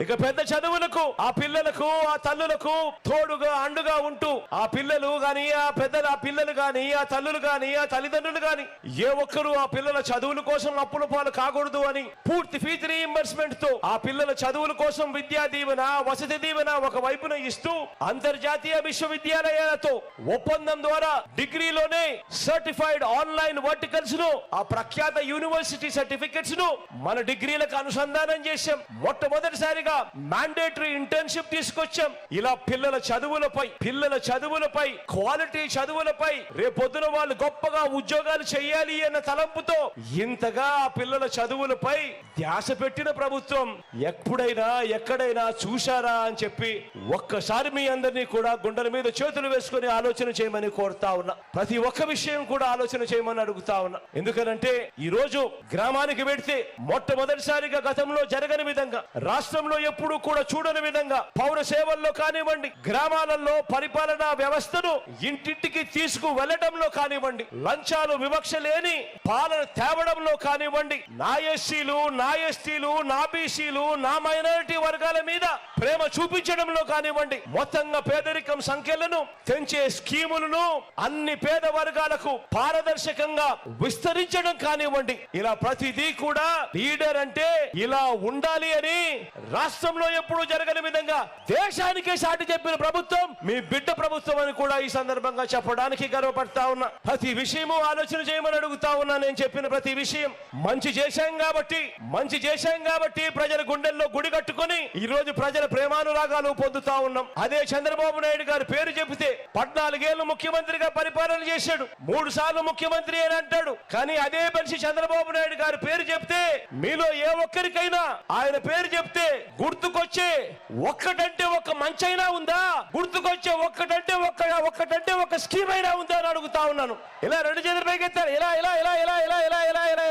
ఇక పెద్ద చదువులకు ఆ పిల్లలకు ఆ తల్లులకు తోడుగా అండుగా ఉంటూ ఆ పిల్లలు గాని ఆ పెద్దలు ఆ పిల్లలు గాని ఆ తల్లులు గాని ఆ తల్లిదండ్రులు గాని ఏ ఒక్కరు ఆ పిల్లల చదువుల కోసం అప్పుల పాలు కాకూడదు అని పూర్తి ఫీజు రీఇంబర్స్మెంట్తో ఆ పిల్లల చదువుల కోసం విద్యా దీవెన వసతి దీవెన ఒక వైపున ఇస్తూ అంతర్జాతీయ విశ్వవిద్యాలయాలతో ఒప్పందం ద్వారా డిగ్రీలోనే సర్టిఫైడ్ ఆన్లైన్ వర్టికల్స్ను ఆ ప్రఖ్యాత యూనివర్సిటీ సర్టిఫికెట్స్ను మన డిగ్రీలకు అనుసంధానం చేశాం. మొట్టమొదటిసారిగా మ్యాండేటరీ ఇంటర్న్షిప్ తీసుకొచ్చాం. ఇలా పిల్లల చదువులపై పిల్లల చదువులపై క్వాలిటీ చదువులపై రేపొద్దున వాళ్ళు గొప్పగా ఉద్యోగాలు చేయాలి అన్న తలంపుతో ఇంతగా ఆ పిల్లల చదువులపై ధ్యాస పెట్టిన ప్రభుత్వం ఎప్పుడైనా ఎక్కడైనా చూశారా అని చెప్పి ఒక్కసారి మీ అందరినీ కూడా గుండెల మీద చేతులు వేసుకొని ఆలోచన చేయమని కోరుతా ఉన్నా. ప్రతి ఒక్క విషయం కూడా ఆలోచన చేయమని అడుగుతా ఉన్నా. ఎందుకనంటే ఈ రోజు గ్రామానికి వెడితే మొట్టమొదటిసారిగా గతంలో జరగని విధంగా రాష్ట్రంలో ఎప్పుడూ కూడా చూడని విధంగా పౌర సేవల్లో కానివ్వండి గ్రామాలలో పరిపాలనా వ్యవస్థను ఇంటింటికి తీసుకు వెళ్ళడంలో కానివ్వండి లంచాలు వివక్ష లేని పాలన తేవడంలో కానివ్వండి నా ఎస్సీలు నా ఎస్టీలు నా బీసీలు నా మైనారిటీ వర్గాల మీద ప్రేమ చూపించడంలో కానివ్వండి మొత్తంగా పేదరికం సంఖ్యలను తెంచే స్కీములను అన్ని పేద వర్గాలకు పారదర్శకంగా విస్తరించడం కానివ్వండి. ఇలా ప్రతిదీ కూడా లీడర్ అంటే ఇలా ఉండాలి అని రాష్ట్రంలో ఎప్పుడు జరగని విధంగా దేశానికే సాటి చెప్పిన ప్రభుత్వం మీ బిడ్డ ప్రభుత్వం అని కూడా ఈ సందర్భంగా చెప్పడానికి గర్వపడతా ఉన్నా. ప్రతి విషయము ఆలోచన చేయమని అడుగుతా ఉన్నా నేను చెప్పిన ప్రతి విషయం. మంచి చేశాం కాబట్టి మంచి చేశాం కాబట్టి ప్రజల గుండెల్లో గుడి కట్టుకొని ఈ రోజు ప్రజల ప్రేమానురాగాలు పొందుతా ఉన్నాం. అదే చంద్రబాబు నాయుడు గారి పేరు చెబితే పద్నాలుగేళ్ళు ముఖ్యమంత్రిగా పరిపాలన చేశాడు. మూడు సార్లు ముఖ్యమంత్రి అని అంటాడు. కానీ అదే మనిషి చంద్రబాబు నాయుడు గారి పేరు చెప్తే మీలో ఏ ఒక్కరికైనా ఆయన పేరు చెప్తే గుర్తుకొచ్చే ఒక్కటంటే ఒక మంచైనా ఉందా? గుర్తుకొచ్చే ఒక్కటంటే ఒక్క ఒక్కటంటే ఒక స్కీమ్ అయినా ఉందా అని అడుగుతా ఉన్నాను. ఇలా రెండు చేతులు పైకెత్తారు ఇలా ఇలా ఇలా ఇలా ఇలా ఇలా ఇలా.